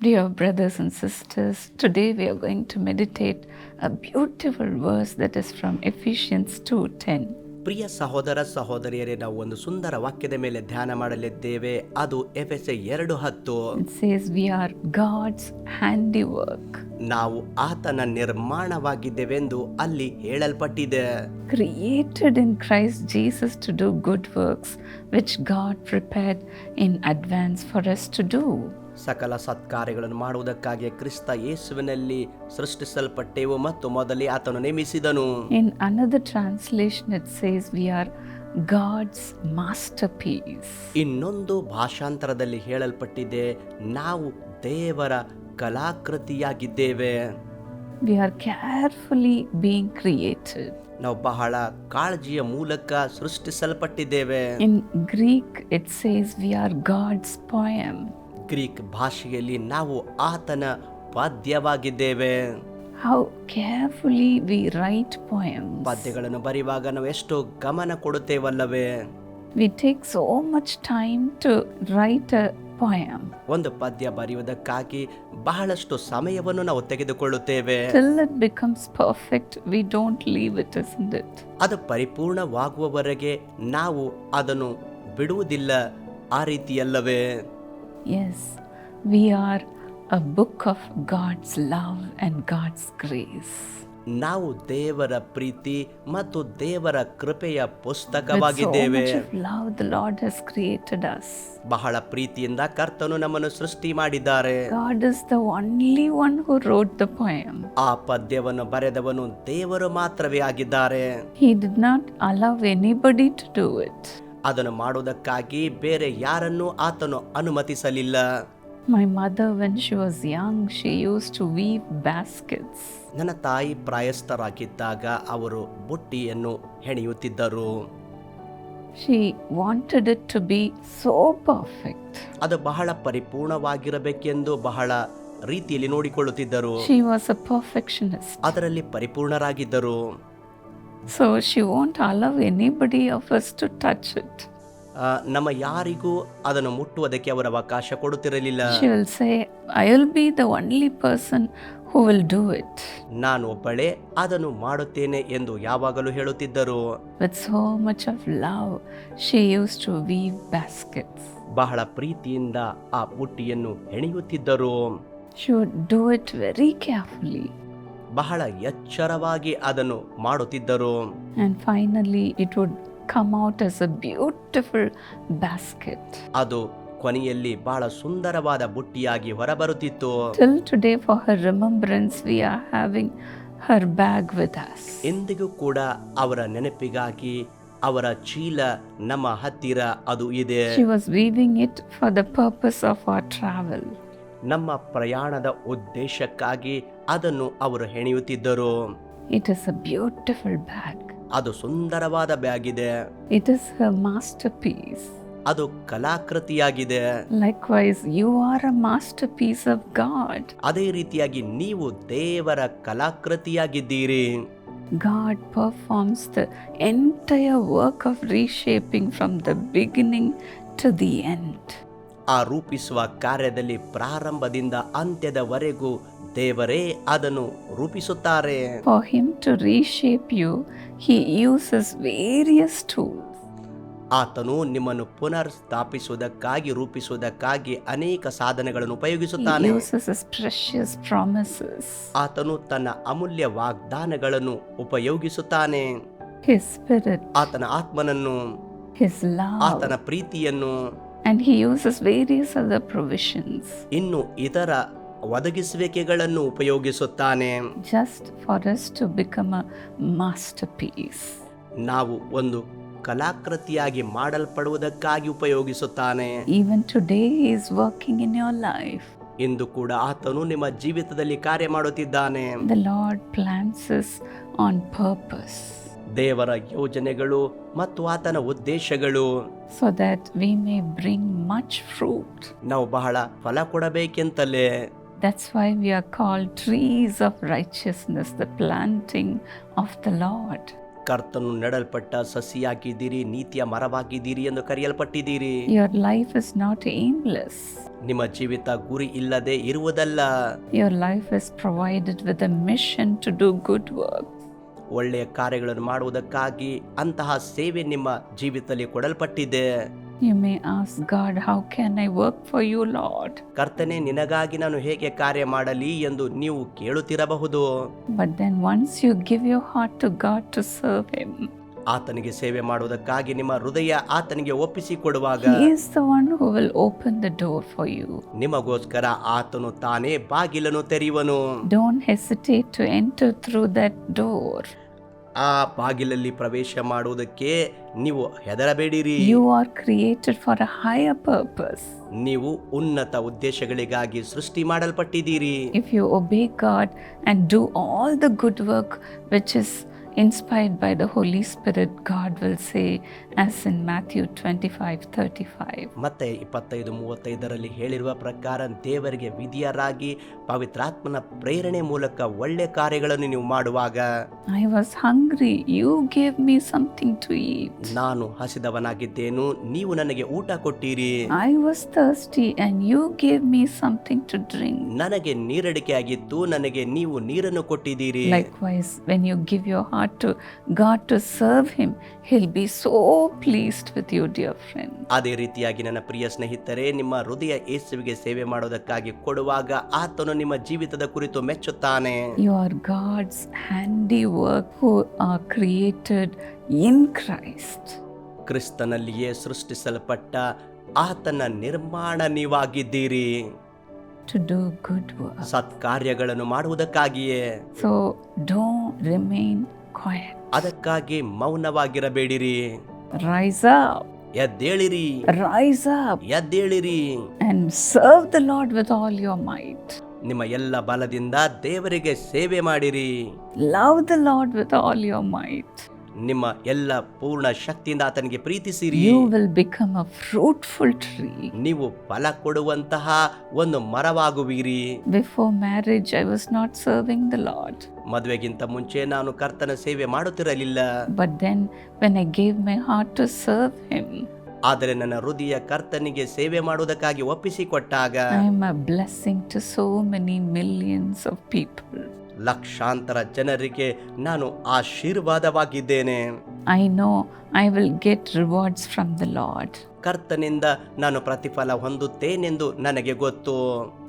Dear brothers and sisters, today we are going to meditate a beautiful verse that is from Ephesians 2:10. ಪ್ರಿಯ ಸಹೋದರ ಸಹೋದರಿಯರೇ ನಾವು ಒಂದು ಸುಂದರ ವಾಕ್ಯದ ಮೇಲೆ ಧ್ಯಾನ ಮಾಡಲಿದ್ದೇವೆ ಅದು ಎಫೆಸ ಎರಡು ಹತ್ತು It says we are God's handiwork, ನಾವು ಆತನ ನಿರ್ಮಾಣವಾಗಿದ್ದೇವೆಂದು ಅಲ್ಲಿ ಹೇಳಲ್ಪಟ್ಟಿದೆ created in Christ Jesus to do good works which God prepared in advance for us to do. ಸಕಲ ಸತ್ಕಾರ್ಯಗಳನ್ನು ಮಾಡುವುದಕ್ಕಾಗಿ ಕ್ರಿಸ್ತ ಯೇಸುವಿನಲ್ಲಿ ಸೃಷ್ಟಿಸಲ್ಪಟ್ಟೆವು ಮತ್ತು ಮೊದಲೇ ಆತನು ನೇಮಿಸಿದನು In another translation, it says we are God's masterpiece. ಇನ್ನೊಂದು ಭಾಷಾಂತರದಲ್ಲಿ ಹೇಳಲ್ಪಟ್ಟಿದೆ ನಾವು ದೇವರ ಕಲಾಕೃತಿಯಾಗಿದ್ದೇವೆ We are carefully being created. ನಾವು ಬಹಳ ಕಾಳಜಿಯ ಮೂಲಕ ಸೃಷ್ಟಿಸಲ್ಪಟ್ಟಿದ್ದೇವೆ In Greek, it says we are God's poem. Greek ಭಾಷೆಯಲ್ಲಿ ನಾವು ಆತನ ಪದ್ಯವಾಗಿದ್ದೇವೆ how carefully we write poem ಪದ್ಯಗಳನ್ನು ಬರೆಯುವಾಗ ನಾವು ಎಷ್ಟು ಗಮನ ಕೊಡುತ್ತೇವಲ್ಲವೇ. We take so much time to write a poem. ಒಂದು ಪದ್ಯ ಬರೆಯುವುದಕ್ಕಾಗಿ ಬಹಳಷ್ಟು ಸಮಯವನ್ನು ನಾವು ತೆಗೆದುಕೊಳ್ಳುತ್ತೇವೆ. Till it becomes perfect we don't leave it isn't it? ಅದು ಪರಿಪೂರ್ಣವಾಗುವವರೆಗೆ ನಾವು ಅದನ್ನು ಬಿಡುವುದಿಲ್ಲ ಆ ರೀತಿಯಲ್ಲವೇ. Yes, we are a book of God's love and God's grace. ನಾವು ದೇವರ ಪ್ರೀತಿ ಮತ್ತು ದೇವರ ಕೃಪೆಯ ಪುಸ್ತಕವಾಗಿದ್ದೇವೆ much of love, the Lord has created us. ಬಹಳ ಪ್ರೀತಿಯಿಂದ ಕರ್ತನು ನಮ್ಮನ್ನು ಸೃಷ್ಟಿ ಮಾಡಿದ್ದಾರೆ God is the only one who wrote the poem. ಆ ಪದ್ಯವನ್ನು ಬರೆದವನು ದೇವರು ಮಾತ್ರವೇ ಆಗಿದ್ದಾರೆ He did not allow anybody to do it. ಅದನ್ನು ಮಾಡುವುದಕ್ಕಾಗಿ ಬೇರೆ ಯಾರನ್ನೂ ಆತನು ಅನುಮತಿಸಲಿಲ್ಲ My mother, when she was young, she used to weave baskets. ನನ್ನ ತಾಯಿ ಪ್ರಾಯಸ್ಥರಾಗಿದ್ದಾಗ ಅವರು ಬುಟ್ಟಿಯನ್ನು ಹೆಣೆಯುತ್ತಿದ್ದರು She wanted it to be so perfect. ಅದು ಬಹಳ ಪರಿಪೂರ್ಣವಾಗಿರಬೇಕೆಂದು ಬಹಳ ರೀತಿಯಲ್ಲಿ ನೋಡಿಕೊಳ್ಳುತ್ತಿದ್ದರು She was a perfectionist. ಅದರಲ್ಲಿ ಪರಿಪೂರ್ಣರಾಗಿದ್ದರು So she won't allow anybody of us to touch it. ಆ, ನಮ್ಮ ಯಾರಿಗೂ ಅದನ್ನು ಮುಟ್ಟುವುದಕ್ಕೆ ಅವರ ಅವಕಾಶ ಕೊಡುತ್ತಿರಲಿಲ್ಲ She will say, I will be the only person who will do it. ನಾನು ಒಬ್ಬಳೇ ಅದನ್ನು ಮಾಡುತ್ತೇನೆ ಎಂದು ಯಾವಾಗಲೂ ಹೇಳುತ್ತಿದ್ದರು With so much of love, she used to weave baskets. ಬಹಳ ಪ್ರೀತಿಯಿಂದ ಆ ಬುಟ್ಟಿಯನ್ನು ಹೆಣೆಯುತ್ತಿದ್ದರು She would do it very carefully. ಬಹಳ ಎಚ್ಚರವಾಗಿ ಅದನ್ನು ಮಾಡುತ್ತಿದ್ದರು And finally, it would come out as a beautiful basket. ಅದು ಕೊನೆಯಲ್ಲಿ ಬಹಳ ಸುಂದರವಾದ ಬುಟ್ಟಿಯಾಗಿ ಹೊರಬರುತ್ತಿತ್ತು Till today, for her remembrance, we are having her bag with us. ಎಂದಿಗೂ ಕೂಡ ಅವರ ನೆನಪಿಗಾಗಿ ಅವರ ಚೀಲ ನಮ್ಮ ಹತ್ತಿರ ಅದು ಇದೆ She was weaving it for the purpose of our travel. ನಮ್ಮ ಪ್ರಯಾಣದ ಉದ್ದೇಶಕ್ಕಾಗಿ ಅದನ್ನು ಅವರು ಹೆಣೆಯುತ್ತಿದ್ದರು. It is a beautiful bag ಅದು ಸುಂದರವಾದ ಬ್ಯಾಗ್ ಇದೆ it is a masterpiece ಅದು ಕಲಾಕೃತಿಯಾಗಿದೆ. Likewise you are a masterpiece of God ಅದೇ ರೀತಿಯಾಗಿ ನೀವು ದೇವರ ಕಲಾಕೃತಿಯಾಗಿದ್ದೀರಿ. God performs the entire work of reshaping from the beginning to the end ಆ ರೂಪಿಸುವ ಕಾರ್ಯದಲ್ಲಿ ಪ್ರಾರಂಭದಿಂದ ಅಂತ್ಯದವರೆಗೂ ದೇವರೇ ಅದನ್ನು ರೂಪಿಸುತ್ತಾರೆ. For Him to reshape you, He uses various tools. ಆತನು ನಿಮ್ಮನ್ನು ಪುನರ್ ಸ್ಥಾಪಿಸುವುದಕ್ಕಾಗಿ ರೂಪಿಸುವುದಕ್ಕಾಗಿ ಅನೇಕ ಸಾಧನಗಳನ್ನು ಉಪಯೋಗಿಸುತ್ತಾನೆ. He uses His precious promises, ಆತನು ತನ್ನ ಅಮೂಲ್ಯ ವಾಗ್ದಾನಗಳನ್ನು ಉಪಯೋಗಿಸುತ್ತಾನೆ. His Spirit, ಆತನ ಆತ್ಮನನ್ನು. His love, ಆತನ ಪ್ರೀತಿಯನ್ನು. And he uses various other provisions ಇನ್ನು ಇತರ ಒದಗಿಸುವಿಕೆಗಳನ್ನು ಉಪಯೋಗಿಸುತ್ತಾನೆ. Just for to become a masterpiece ನಾವು ಒಂದು ಕಲಾಕೃತಿಯಾಗಿ ಮಾಡಲ್ಪಡುವುದಕ್ಕಾಗಿ ಉಪಯೋಗಿಸುತ್ತಾನೆ. Even today is working in your life ಇಂದು ಕೂಡ ಆತನು ನಿಮ್ಮ ಜೀವಿತದಲ್ಲಿ ಕಾರ್ಯ ಮಾಡುತ್ತಿದ್ದಾನೆ. The Lord plans on purpose ದೇವರ ಯೋಜನೆಗಳು ಮತ್ತು ಆತನ ಉದ್ದೇಶಗಳು. So that we may bring much fruit ನಾವು ಬಹಳ ಫಲ ಕೊಡಬೇಕೆಂತಲೇ. That's why we are called trees of righteousness, the planting of the Lord. ಕರ್ತನು ನೆಡಲ್ಪಟ್ಟ ಸಸಿಯಾಗಿದ್ದೀರಿ ನೀತಿಯ ಮರವಾಗಿದ್ದೀರಿ ಎಂದು ಕರೆಯಲ್ಪಟ್ಟಿದ್ದೀರಿ. Your life is not aimless ನಿಮ್ಮ ಜೀವಿತ ಗುರಿ ಇಲ್ಲದೆ ಇರುವುದಲ್ಲ. Your life is provided with a mission to do good work. ಒಳ್ಳೆಯ ಕಾರ್ಯಗಳನ್ನು ಮಾಡುವುದಕ್ಕಾಗಿ ಅಂತಹ ಸೇವೆ ನಿಮ್ಮ ಜೀವಿತದಲ್ಲಿ ಕೊಡಲ್ಪಟ್ಟಿದೆ. You may ask God how can I work for you Lord ಕರ್ತನೆ ನಿನಗಾಗಿ ನಾನು ಹೇಗೆ ಕಾರ್ಯ ಮಾಡಲಿ ಎಂದು ನೀವು ಕೇಳುತ್ತಿರಬಹುದು. But then once you give your heart to God to serve him ಆತನಿಗೆ ಸೇವೆ ಮಾಡುವುದಕ್ಕಾಗಿ ನಿಮ್ಮ ಹೃದಯ ಆತನಿಗೆ ಒಪ್ಪಿಸಿ ಕೊಡುವಾಗ is the one who will open the door for you. ನಿಮಗೋಸ್ಕರ ಆತನು ತಾನೇ ಬಾಗಿಲನ್ನು ತೆರೆಯುವನು Don't hesitate to enter through that door. ಆ ಬಾಗಿಲಲ್ಲಿ ಪ್ರವೇಶ ಮಾಡುವುದಕ್ಕೆ ನೀವು ಹೆದರಬೇಡಿರಿ you are created for a higher purpose ನೀವು ಉನ್ನತ ಉದ್ದೇಶಗಳಿಗಾಗಿ ಸೃಷ್ಟಿ ಮಾಡಲ್ಪಟ್ಟಿದ್ದೀರಿ if you obey God and do all the good work which is inspired by the Holy Spirit, God will say, as in Matthew 25 35. ಮತ್ತೆ ಇಪ್ಪತ್ತೈದು ಮೂವತ್ತೈದರಲ್ಲಿ ಹೇಳಿರುವ ಪ್ರಕಾರ ದೇವರಿಗೆ ವಿಧಿಯರಾಗಿ ಪವಿತ್ರಾತ್ಮನ ಪ್ರೇರಣೆ ಮೂಲಕ ಒಳ್ಳೆ ಕಾರ್ಯಗಳನ್ನು ನೀವು ಮಾಡುವಾಗ I was hungry, you gave me something to eat. ನಾನು ಹಸಿದವನಾಗಿದ್ದೇನು ನೀವು ನನಗೆ ಊಟ ಕೊಟ್ಟಿರಿ I was thirsty, and you gave me something to drink. ನನಗೆ ನೀರಡಿಕೆ ಆಗಿತ್ತು ನನಗೆ ನೀವು ನೀರನ್ನು ಕೊಟ್ಟಿದ್ದೀರಿ Likewise, when you give your heart to God to serve Him, He'll be so pleased with you, dear friend. ಅದೇ ರೀತಿಯಾಗಿ ನನ್ನ ಪ್ರಿಯ ಸ್ನೇಹಿತರೆ ನಿಮ್ಮ ಹೃದಯ ಯೇಸುವಿಗೆ ಸೇವೆ ಮಾಡೋದಕ್ಕಾಗಿ ಕೊಡುವಾಗ ಆತನು ನಿಮ್ಮ ಜೀವಿತದ ಕುರಿತು ಮೆಚ್ಚುತ್ತಾನೆ You are God's handiwork who are created in Christ. ಕ್ರಿಸ್ತನಲ್ಲಿಯೇ ಸೃಷ್ಟಿಸಲ್ಪಟ್ಟ ಆತನ ನಿರ್ಮಾಣ ನೀವಾಗಿದ್ದೀರಿ to do good work. ಸತ್ಕಾರ್ಯಗಳನ್ನು ಮಾಡುವುದಕ್ಕಾಗಿಯೇ So don't remain quiet. ಅದಕ್ಕಾಗಿ ಮೌನವಾಗಿರಬೇಡಿರಿ Rise up, ಎದ್ದೇಳಿರಿ rise up, ಎದ್ದೇಳಿರಿ and serve the Lord with all your might. ನಿಮ್ಮ ಎಲ್ಲ ಬಲದಿಂದ ದೇವರಿಗೆ ಸೇವೆ ಮಾಡಿರಿ Love the Lord with all your might. ನಿಮ್ಮ ಎಲ್ಲ ಪೂರ್ಣ ಶಕ್ತಿಯಿಂದ ಆತನಿಗೆ ಪ್ರೀತಿಸಿರಿ You will become a fruitful tree. ನೀವು ಫಲ ಕೊಡುವಂತಹ ಒಂದು ಮರವಾಗುವಿರಿ Before marriage, I was not serving the Lord. ಮದುವೆಗಿಂತ ಮುಂಚೆ ನಾನು ಕರ್ತನ ಸೇವೆ ಮಾಡುತ್ತಿರಲಿಲ್ಲ But then, when I gave my heart to serve Him, ಆದರೆ ನನ್ನ ಹೃದಯ ಕರ್ತನಿಗೆ ಸೇವೆ ಮಾಡುವುದಕ್ಕಾಗಿ ಒಪ್ಪಿಸಿಕೊಟ್ಟಾಗ I am a blessing to so many millions of people. ಲಕ್ಷಾಂತರ ಜನರಿಗೆ ನಾನು ಆಶೀರ್ವಾದವಾಗಿದ್ದೇನೆ. I know I will get rewards from the Lord ಕರ್ತನಿಂದ ನಾನು ಪ್ರತಿಫಲ ಹೊಂದುತ್ತೇನೆಂದು ನನಗೆ ಗೊತ್ತು.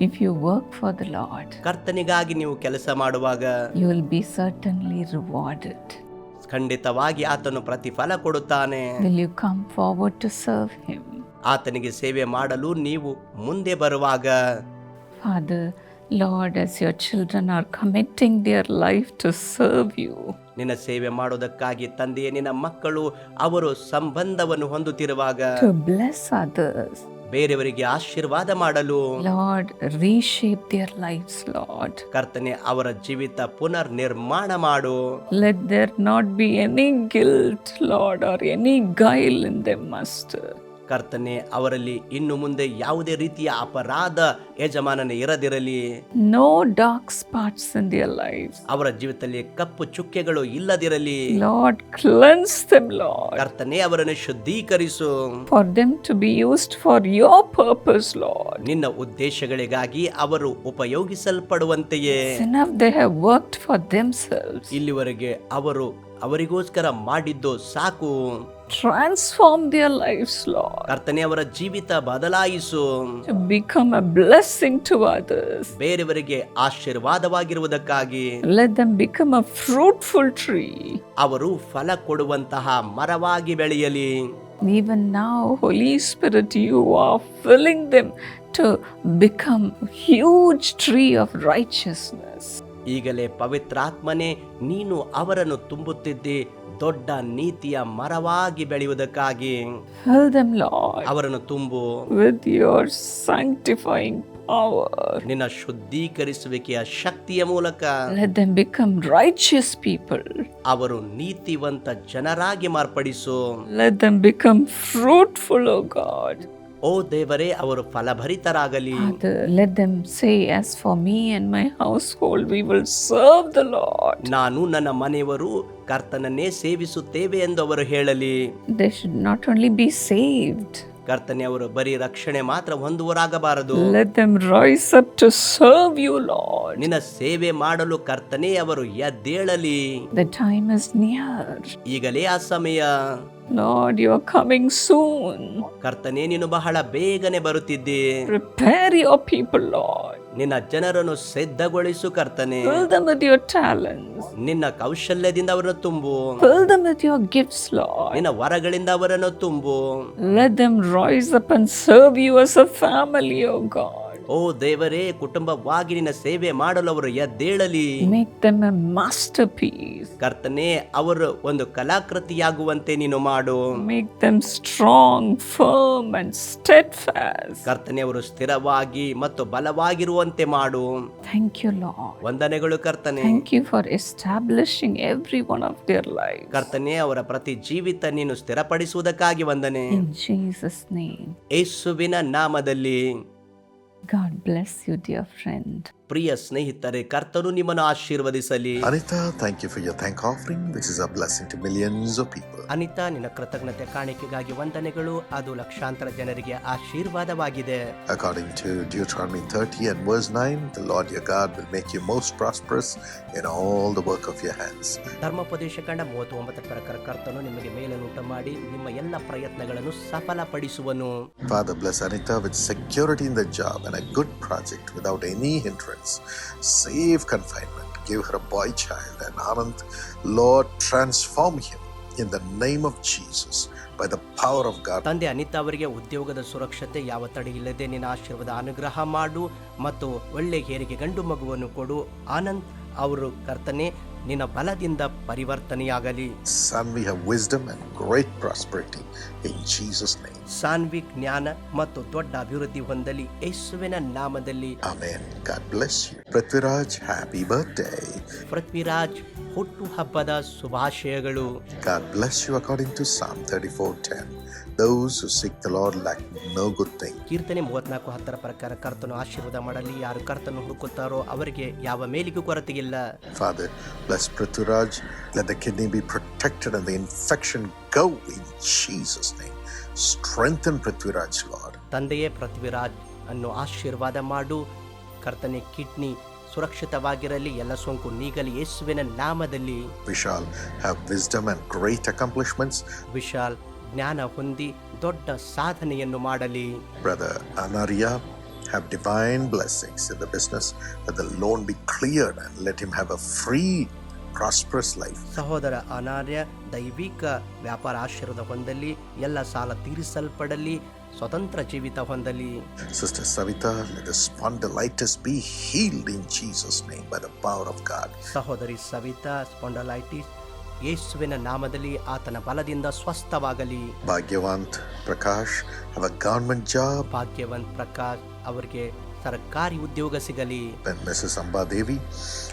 If you work for the Lord ಕರ್ತನಿಗಾಗಿ ನೀವು ಕೆಲಸ ಮಾಡುವಾಗ you will be certainly rewarded ಖಂಡಿತವಾಗಿ ಆತನು ಪ್ರತಿಫಲ ಕೊಡುತ್ತಾನೆ. Will you come forward to serve him ಆತನಿಗೆ ಸೇವೆ ಮಾಡಲು ನೀವು ಮುಂದೆ ಬರುವಾಗ father Lord, as your children are committing their life to serve you, ನಿನ್ನ ಸೇವೆ ಮಾಡೋದಕ್ಕಾಗಿ ತಂದೆಯೇ ನಿನ್ನ ಮಕ್ಕಳು ಅವರು ಸಂಬಂಧವನ್ನು ಹೊಂದುತ್ತಿರುವಾಗ to bless others, ಬೇರೆಯವರಿಗೆ ಆಶೀರ್ವಾದ ಮಾಡಲು Lord, reshape their lives, Lord. ಕರ್ತನೆ ಅವರ ಜೀವಿತ ಪುನರ್ ನಿರ್ಮಾಣ ಮಾಡು Let there not be any guilt, Lord, or any guile in them, Master. ಕರ್ತನೆ ಅವರಲ್ಲಿ ಇನ್ನು ಮುಂದೆ ಯಾವುದೇ ರೀತಿಯ ಅಪರಾಧ ಯಜಮಾನನ ಇರದಿರಲಿ. No dark spots in their life ಅವರ ಜೀವಿತದಲ್ಲಿ ಕಪ್ಪು ಚುಕ್ಕೆಗಳು ಇಲ್ಲದಿರಲಿ. ಲಾರ್ಡ್ cleanse ದೆಮ್ ಲಾರ್ಡ್ ಕರ್ತನೆ ಅವರನ್ನು ಶುದ್ಧೀಕರಿಸು. For them to be used for your purpose Lord ನಿನ್ನ ಉದ್ದೇಶಗಳಿಗಾಗಿ ಅವರು ಉಪಯೋಗಿಸಲ್ಪಡುವಂತೆಯೇ. Enough they have worked for themselves. ಇಲ್ಲಿವರೆಗೆ ಅವರು ಅವರಿಗೋಸ್ಕರ ಮಾಡಿದ್ದು ಸಾಕು. ಟ್ರಾನ್ಸ್ಫಾರ್ಮ್ ದಿಯರ್ ಲೈಫ್ Lord, ಕರ್ತನೆ ಅವರ ಜೀವಿತ ಬದಲಾಯಿಸು. Become a blessing to others others. ಬೇರೆಯವರಿಗೆ ಆಶೀರ್ವಾದವಾಗಿರುವುದಕ್ಕಾಗಿ. Let them become a fruitful tree ಅವರು ಫಲ ಕೊಡುವಂತಹ ಮರವಾಗಿ ಬೆಳೆಯಲಿ. Even now, Holy Spirit, you are filling them to become huge tree of righteousness. ಈಗಲೇ ಪವಿತ್ರಾತ್ಮನೇ ನೀನು ಅವರನ್ನು ತುಂಬುತ್ತಿದ್ದಿ ದೊಡ್ಡ ನೀತಿಯ ಮರವಾಗಿ ಬೆಳೆಯುವುದಕ್ಕಾಗಿ. ಅವರನ್ನು ತುಂಬು. ವಿತ್ ಯುವರ್ ಸ್ಯಾಂಕ್ಟಿಫೈಂಗ್ ಪವರ್ ನಿನ್ನ ಶುದ್ಧೀಕರಿಸುವಿಕೆಯ ಶಕ್ತಿಯ ಮೂಲಕ. ಬಿಕಮ್ ರೈಚಿಯಸ್ ಪೀಪಲ್ ಅವರು ನೀತಿವಂತ ಜನರಾಗಿ ಮಾರ್ಪಡಿಸು. Let them become fruitful God ಓ ದೇವರೇ ಅವರು ಫಲಭರಿತರಾಗಲಿ let let them say, As for me and my household, we will serve the Lord. ನಾನು ನನ್ನ ಮನೆಯವರು ಕರ್ತನನ್ನೇ ಸೇವಿಸುತ್ತೇವೆ ಎಂದು ಅವರು ಹೇಳಲಿ they should not only be saved ಕರ್ತನೆ ಅವರು ಬರೀ ರಕ್ಷಣೆ ಮಾತ್ರ ಹೊಂದುವರಾಗಬಾರದು let them rise up to serve you Lord. ನಿನ್ನ ಸೇವೆ ಮಾಡಲು ಕರ್ತನೆ ಅವರು ಎದ್ದೇಳಲಿ The ಟೈಮ್ is near. ಈಗಲೇ ಆ ಸಮಯ Lord, you are coming soon. Kartane ನೀನು ಬಹಳ ಬೇಗನೆ ಬರುತ್ತಿದ್ದಿ Prepare your people, Lord. ನಿನ್ನ ಜನರನ್ನು ಸಿದ್ಧಗೊಳಿಸು ಕರ್ತನೆ Fill them with your talents. ನಿನ್ನ ಕೌಶಲ್ಯದಿಂದ ಅವರನ್ನು ತುಂಬು Fill them with your gifts, Lord. ನಿನ್ನ ವರಗಳಿಂದ ಅವರನ್ನು ತುಂಬು Let them rise up and serve you as a family, O God. ಓ ದೇವರೇ ಕುಟುಂಬವಾಗಿ ನಿನ್ನ ಸೇವೆ ಮಾಡಲು ಅವರು ಎದ್ದೇಳಲಿ Make them a masterpiece. ಕರ್ತನೆ ಅವರು ಒಂದು ಕಲಾಕೃತಿಯಾಗುವಂತೆ ನೀನು ಮಾಡು Make strong firm firm, and steadfast. ಕರ್ತನೆ ಅವರು ಸ್ಥಿರವಾಗಿ ಮತ್ತು ಬಲವಾಗಿರುವಂತೆ ಮಾಡು ಥ್ಯಾಂಕ್ ಯು Lord. ವಂದನೆಗಳು ಕರ್ತನೆ thank you for establishing every one of their lives. ಕರ್ತನೆ ಅವರ ಪ್ರತಿ ಜೀವಿತ ನೀನು ಸ್ಥಿರಪಡಿಸುವುದಕ್ಕಾಗಿ ವಂದನೆ In Jesus' name. ಯೇಸುವಿನ ನಾಮದಲ್ಲಿ God bless you, dear friend. ಪ್ರಿಯ ಸ್ನೇಹಿತರೆ ಕರ್ತನು ನಿಮ್ಮನ್ನು ಆಶೀರ್ವದಿಸಲಿ Anita thank you for your thank offering, which is a blessing to millions of people Anita ನಿನ್ನ ಕೃತಜ್ಞತೆ ಕಾಣಿಕೆಗಾಗಿ ವಂದನೆಗಳು ಅದು ಲಕ್ಷಾಂತರ ಜನರಿಗೆ ಆಶೀರ್ವಾದವಾಗಿದೆ According to Deuteronomy 30 and verse 9, the Lord your God will make you most prosperous in all the work of your hands. ಧರ್ಮೋಪದೇಶ ಕಂಡ ಪ್ರಕಾರ ಕರ್ತನು ನಿಮಗೆ ಮೇಲನ್ನುಂಟು ಮಾಡಿ ನಿಮ್ಮ ಎಲ್ಲ ಪ್ರಯತ್ನಗಳನ್ನು ಸಫಲಪಡಿಸುವನು Father, bless Anita with security in the job and a good project without any hindrance. Safe confinement. Give her a boy child and Anand. Lord, transform him in the name of Jesus by the power of God. ತಂದೆ ಅನಿತಾ ಅವರಿಗೆ ಉದ್ಯೋಗದ ಸುರಕ್ಷತೆ ಯಾವ ತಡೆ ಇಲ್ಲದೆ ನಿನ್ನ ಆಶೀರ್ವಾದ ಅನುಗ್ರಹ ಮಾಡು ಮತ್ತು ಒಳ್ಳೆ ಹೇರಿಗೆ ಗಂಡು ಮಗುವನ್ನು ಕೊಡು ಆನಂದ್ ಅವರು ಕರ್ತನೆ ನಿನ್ನ ಬಲದಿಂದ ಪರಿವರ್ತನೆಯಾಗಲಿ Son, we have wisdom and great prosperity in Jesus' name. ಸಾನ್ವಿಕ್ ಜ್ಞಾನ ಮತ್ತು ದೊಡ್ಡ ಅಭಿವೃದ್ಧಿ ಹೊಂದಲಿ ಯೇಸುವಿನ ನಾಮದಲ್ಲಿ. ಪೃಥ್ವಿರಾಜ್ ಹ್ಯಾಪಿ ಬರ್ತ್ಡೇ ಪೃಥ್ವಿರಾಜ್ ಹುಟ್ಟು ಹಬ್ಬದ ಶುಭಾಶಯಗಳು. God bless you according to psalm 34 10 those who seek the lord lack no good thing. ಕೀರ್ತನೆ 34 10 ರ ಪ್ರಕಾರ ಕರ್ತನು ಆಶೀರ್ವಾದ ಮಾಡಲಿ. ಯಾರು ಕರ್ತನನ್ನು ಹುಡುಕುತ್ತಾರೋ ಅವರಿಗೆ ಯಾವ ಮೇಲಿಗೂ ಕೊರತೆ ಇಲ್ಲ father bless Prithviraj let the kidney be protected and the infection go in jesus name. Strengthen Prithviraj, Lord. ತಂದೆಯೇ ಪೃಥ್ವಿರಾಜ್ ಅನ್ನು ಆಶೀರ್ವಾದ ಮಾಡು ಕರ್ತನೆ ಕಿಡ್ನಿ ಸುರಕ್ಷಿತವಾಗಿರಲಿ ಎಲ್ಲ ಸೋಂಕು ನೀಗಲಿ ಯೇಸುವಿನ ನಾಮದಲ್ಲಿ We shall have wisdom and great accomplishments. Vishal ಜ್ಞಾನ ಹೊಂದಿ ದೊಡ್ಡ ಸಾಧನೆಯನ್ನು ಮಾಡಲಿ Brother Anaria, have divine blessings in the business. Let the loan be cleared and let him have a free, prosperous life ಸಹೋದರ ಅನಾರ್ಯ ದೈವಿಕ ವ್ಯಾಪಾರ ಆಶೀರ್ವಾದ ಹೊಂದಲಿ ಎಲ್ಲ ಸಾಲ ತೀರಿಸಲ್ಪಡಲಿ ಸ್ವತಂತ್ರ ಜೀವಿತ ಹೊಂದಲಿ. Sister Savita let us spondylitis be healed in Jesus name by the power of God ಸಹೋದರಿ ಸವಿತಾ ಸ್ಪಾಂಡಲೈಟಿಸ್ ಯೇಸುವಿನ ನಾಮದಲ್ಲಿ ಆತನ ಬಲದಿಂದ ಸ್ವಸ್ಥವಾಗಲಿ. ಭಾಗ್ಯವಂತ ಪ್ರಕಾಶ್ ಅವರ ಗವರ್ನಮೆಂಟ್ ಜಾಬ್ ಭಾಗ್ಯವಂತ ಪ್ರಕಾಶ್ ಅವರಿಗೆ ಸರ್ಕಾರಿ ಉದ್ಯೋಗ ಸಿಗಲಿ. Miss Sambha Devi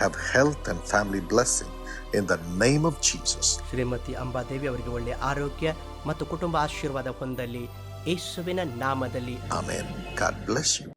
have health and family blessing in the name of Jesus Shrimati Ambadevi ಅವರಿಗೆ ಒಳ್ಳೆ ಆರೋಗ್ಯ ಮತ್ತು ಕುಟುಂಬ ಆಶೀರ್ವಾದ ಹೊಂದಲಿ. ಯೇಸುವಿನ ನಾಮದಲ್ಲಿ. Amen god bless you